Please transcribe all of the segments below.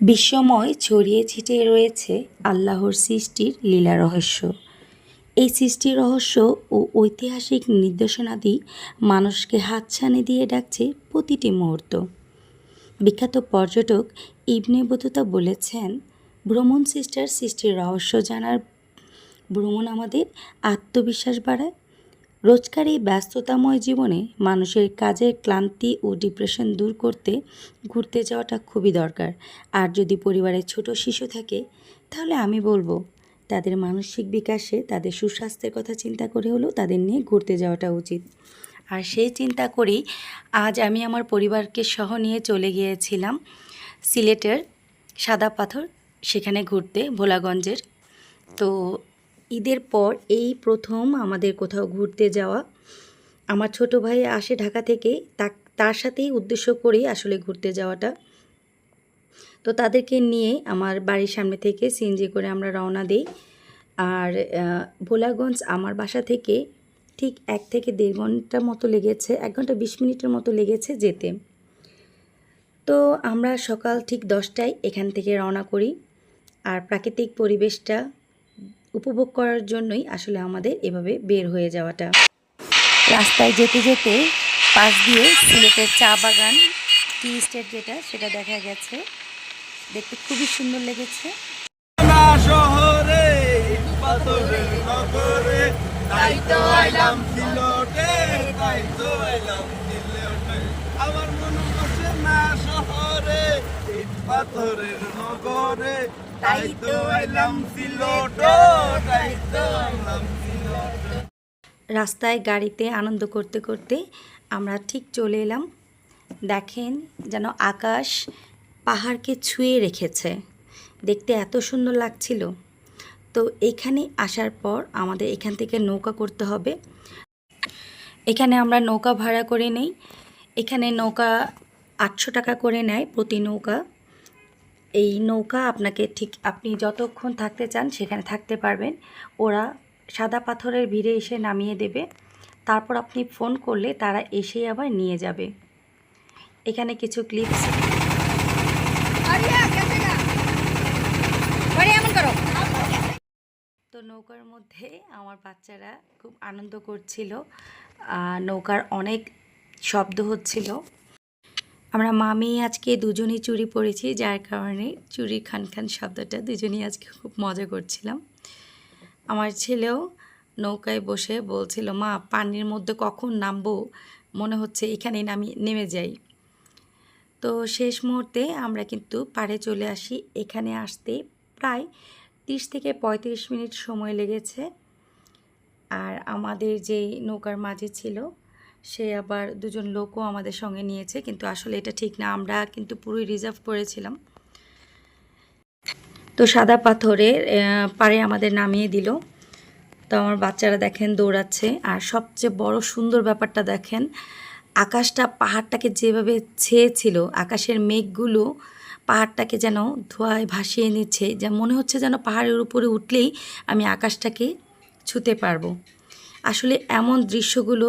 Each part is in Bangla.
বিশ্বময় ছড়িয়ে ছিটিয়ে রয়েছে আল্লাহর সৃষ্টির লীলা রহস্য। এই সৃষ্টির রহস্য ও ঐতিহাসিক নির্দেশনাদি মানুষকে হাতছানি দিয়ে ডাকছে প্রতিটি মুহূর্ত। বিখ্যাত পর্যটক ইবনে বতুতা বলেছেন, ভ্রমণ সৃষ্টার সৃষ্টির রহস্য জানার ভ্রমণ আমাদের আত্মবিশ্বাস বাড়ায় রোজকার এই ব্যস্ততাময় জীবনে মানুষের কাজের ক্লান্তি ও ডিপ্রেশন দূর করতে ঘুরতে যাওয়াটা খুবই দরকার। আর যদি পরিবারে ছোট শিশু থাকে, তাহলে আমি বলব, তাদের মানসিক বিকাশে তাদের সুস্বাস্থ্যের কথা চিন্তা করে হলেও তাদের নিয়ে ঘুরতে যাওয়াটা উচিত। আর সেই চিন্তা করেই আজ আমি আমার পরিবারকে সহ নিয়ে চলে গিয়েছিলাম সিলেটের সাদা পাথর, সেখানে ঘুরতে ভোলাগঞ্জের। তো ঈদের পর এই প্রথম আমাদের কোথাও ঘুরতে যাওয়া। আমার ছোট ভাই আসে ঢাকা থেকে তার সাথেই উদ্দেশ্য করেই আসলে ঘুরতে যাওয়াটা। তো তাদেরকে নিয়ে আমার বাড়ির সামনে থেকে সিএনজি করে আমরা রওনা দিই। আর ভোলাগঞ্জ আমার বাসা থেকে ঠিক এক থেকে দেড় ঘণ্টা মতো লেগেছে, এক ঘণ্টা বিশ মিনিটের মতো লেগেছে যেতে। তো আমরা সকাল ঠিক দশটায় এখান থেকে রওনা করি। আর প্রাকৃতিক পরিবেশটা উপভোগ করার জন্যই আসলে আমাদের এভাবে বের হয়ে যাওয়াটা। রাস্তায় যেতে যেতে পাশ দিয়ে সিলেটের চা বাগান টি স্টেট যেটা সেটা দেখা গেছে। দেখতে খুবই সুন্দর লেগেছে। শহরে নগরে তাই তো আইলাম সিলটে তাই তো আইলাম সিলটে আমার মন বসে না শহরে ইট পাথরের নগরে তাই তো আইলাম সিলট তাই তো আইলাম সিলট। রাস্তায় গাড়িতে আনন্দ করতে করতে আমরা ঠিক চলে এলাম। দেখেন যেন আকাশ পাহাড়কে ছুঁয়ে রেখেছে। দেখতে এত সুন্দর লাগছিল। তো এখানে আসার পর আমাদের এখান থেকে নৌকা করতে হবে। এখানে আমরা নৌকা ভাড়া করে নেই। এখানে নৌকা আটশো টাকা করে নেয় প্রতি নৌকা। এই নৌকা আপনাকে ঠিক আপনি যতক্ষণ থাকতে চান সেখানে থাকতে পারবেন। ওরা সাদা পাথরের ভিড়ে এসে নামিয়ে দেবে। তারপর আপনি ফোন করলে তারা এসেই আবার নিয়ে যাবে। এখানে কিছু ক্লিপস তো নৌকার মধ্যে আমার বাচ্চারা খুব আনন্দ করছিল। নৌকার অনেক শব্দ হচ্ছিল। আমরা মামি আজকে দুজনই চুরি পরেছি যার কারণে চুরি খান খান শব্দটা দুজনেই আজকে খুব মজা করছিলাম। আমার ছেলেও নৌকায় বসে বলছিল, মা, পানির মধ্যে কখন নামবো? মনে হচ্ছে এখানেই নামি, নেমে যাই। তো শেষ মুহূর্তে আমরা কিন্তু পাড়ে চলে আসি। এখানে আসতে প্রায় তিরিশ থেকে পঁয়ত্রিশ মিনিট সময় লেগেছে। আর আমাদের যে নৌকার মাঝে ছিল সে আবার দুজন লোকও আমাদের সঙ্গে নিয়েছে, কিন্তু আসলে এটা ঠিক না। আমরা কিন্তু পুরোই রিজার্ভ করেছিলাম। তো সাদা পাথরের পাড়ে আমাদের নামিয়ে দিল। তো আমার বাচ্চারা দেখেন দৌড়াচ্ছে। আর সবচেয়ে বড় সুন্দর ব্যাপারটা দেখেন, আকাশটা পাহাড়টাকে যেভাবে ছেয়েছিল, আকাশের মেঘগুলো পাহাড়টাকে যেন ধোঁয়ায় ভাসিয়ে নিচ্ছে, যা মনে হচ্ছে যেন পাহাড়ের উপরে উঠলেই আমি আকাশটাকে ছুতে পারব। আসলে এমন দৃশ্যগুলো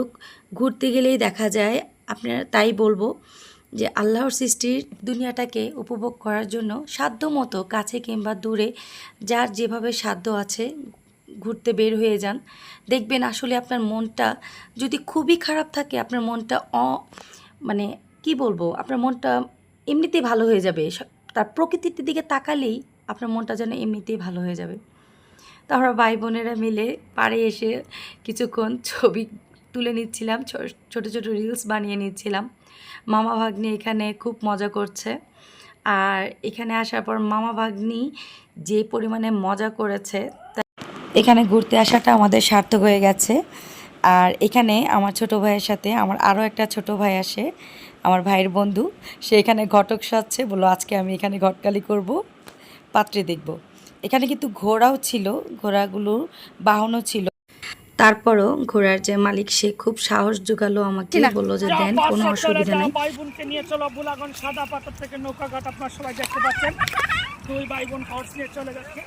ঘুরতে গেলেই দেখা যায়। আপনার তাই বলব যে আল্লাহর সৃষ্টির দুনিয়াটাকে উপভোগ করার জন্য সাধ্য মতো কাছে কিংবা দূরে যার যেভাবে সাধ্য আছে ঘুরতে বের হয়ে যান। দেখবেন আসলে আপনার মনটা যদি খুবই খারাপ থাকে, আপনার মনটা অ মানে কি বলব, আপনার মনটা এমনিতেই ভালো হয়ে যাবে। তার প্রকৃতির দিকে তাকালেই আপনার মনটা যেন এমনিতেই ভালো হয়ে যাবে। তো আমরা ভাই বোনেরা মিলে পাড়ে এসে কিছুক্ষণ ছবি তুলে নিচ্ছিলাম ছোট ছোট রিলস বানিয়ে নিচ্ছিলাম। মামা ভাগ্নি এখানে খুব মজা করছে। আর এখানে আসার পর মামা ভাগ্নি যে পরিমাণে মজা করেছে এখানে ঘুরতে আসাটা আমাদের সার্থক হয়ে গেছে। আর এখানে আমার ছোট ভাইয়ের সাথে আমার আরও একটা ছোট ভাই আসে, আমার ভাইয়ের বন্ধু। সে এখানে ঘটক সাজছে, বলল, আজকে আমি এখানে ঘটকালি করব, পাত্রে দেখব। এখানে কিন্তু ঘোড়াও ছিল ঘোড়াগুলো বাহনও ছিল। তারপরও ঘোড়ার যে মালিক সে খুব সাহস জোগালো আমাকে বলল যে দেন কোনো অসুবিধা নেই। ভাই বোনকে নিয়ে চলো বুলাগন সাদা পাথর থেকে নৌকা ঘাট আপনার সবাই দেখতে পাচ্ছেন। দুই ভাই বোন হর্স নিয়ে চলে যাচ্ছে।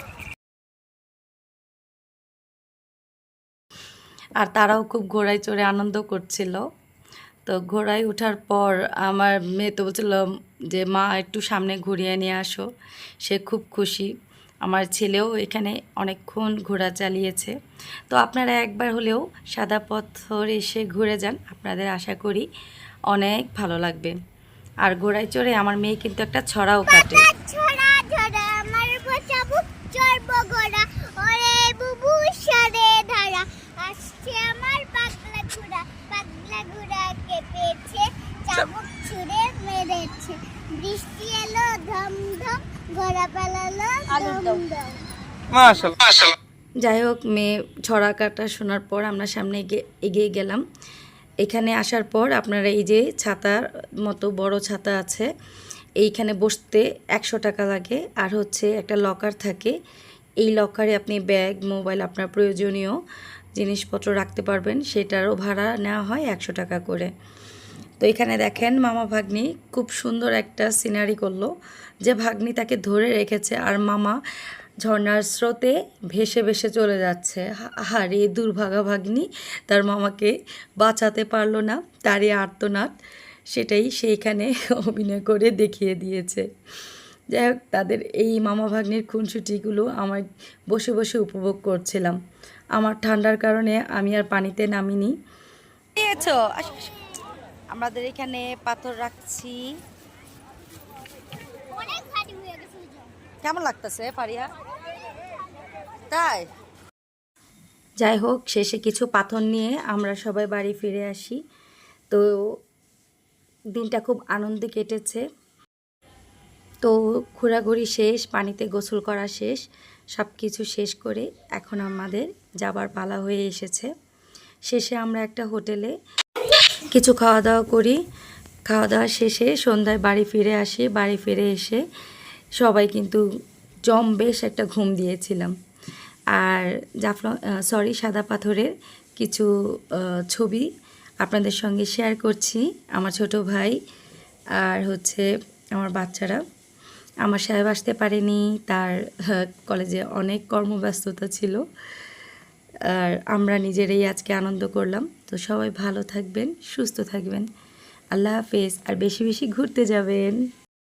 আর তারাও খুব ঘোড়ায় চড়ে আনন্দ করছিল। তো ঘোড়ায় ওঠার পর আমার মেয়ে তো বলছিল যে মা একটু সামনে ঘুরিয়ে নিয়ে আসো। সে খুব খুশি। আমার ছেলেও এখানে অনেকক্ষণ ঘোড়া চালিয়েছে। তো আপনারা একবার হলেও সাদা পথর এসে ঘুরে যান আপনাদের আশা করি অনেক ভালো লাগবে। আর ঘোড়ায় চড়ে আমার মেয়ে কিন্তু একটা ছড়াও কাটে। বৃষ্টি এলো ধম যাই হোক মেয়ে ছড়া কাটা শোনার পর আমরা সামনে এগে- এগিয়ে গেলাম। এখানে আসার পর আপনারা এই যে ছাতার মতো বড় ছাতা আছে এইখানে বসতে একশো টাকা লাগে। আর হচ্ছে একটা লকার থাকে। এই লকারে আপনি ব্যাগ মোবাইল আপনার প্রয়োজনীয় জিনিসপত্র রাখতে পারবেন। সেটারও ভাড়া নেওয়া হয় একশো টাকা করে। তো এখানে দেখেন মামা ভাগ্নি খুব সুন্দর একটা সিনারি করল, যে ভাগ্নি তাকে ধরে রেখেছে আর মামা ঝর্ণার স্রোতে ভেসে ভেসে চলে যাচ্ছে। হারে দুর্ভাগা ভাগ্নি তার মামাকে বাঁচাতে পারল না, তারই আর্তনাদ সেটাই সেইখানে অভিনয় করে দেখিয়ে দিয়েছে। যাই হোক, তাদের এই মামা ভাগ্নির খুনসুটিগুলো আমার বসে বসে উপভোগ করছিলাম। আমার ঠান্ডার কারণে আমি আর পানিতে নামিনি। নিয়েছো? আমাদের এখানে পাথর রাখছি। কেমন লাগতেছে পারিয়া তাই? যাই হোক, শেষে কিছু পাথর নিয়ে আমরা সবাই বাড়ি ফিরে আসি। তো দিনটা খুব আনন্দে কেটেছে। তো ঘোরাঘুরি শেষ, পানিতে গোসল করা শেষ সব কিছু শেষ করে এখন আমাদের যাবার পালা হয়ে এসেছে। শেষে আমরা একটা হোটেলে কিছু খাওয়া দাওয়া করি। খাওয়া দাওয়া শেষে সন্ধ্যায় বাড়ি ফিরে আসি। বাড়ি ফিরে এসে সবাই কিন্তু জম বেশ একটা ঘুম দিয়েছিলাম। আর জাফর সরি সাদা পাথরের কিছু ছবি আপনাদের সঙ্গে শেয়ার করছি। আমার ছোট ভাই আর হচ্ছে আমার বাচ্চারা। আমার সাহেব আসতে পারেনি। তার কলেজে অনেক কর্মব্যস্ততা ছিল। আর আমরা নিজেরাই আজকে আনন্দ করলাম। তো সবাই ভালো থাকবেন সুস্থ থাকবেন। আল্লাহ হাফেজ আর বেশি বেশি ঘুরতে যাবেন।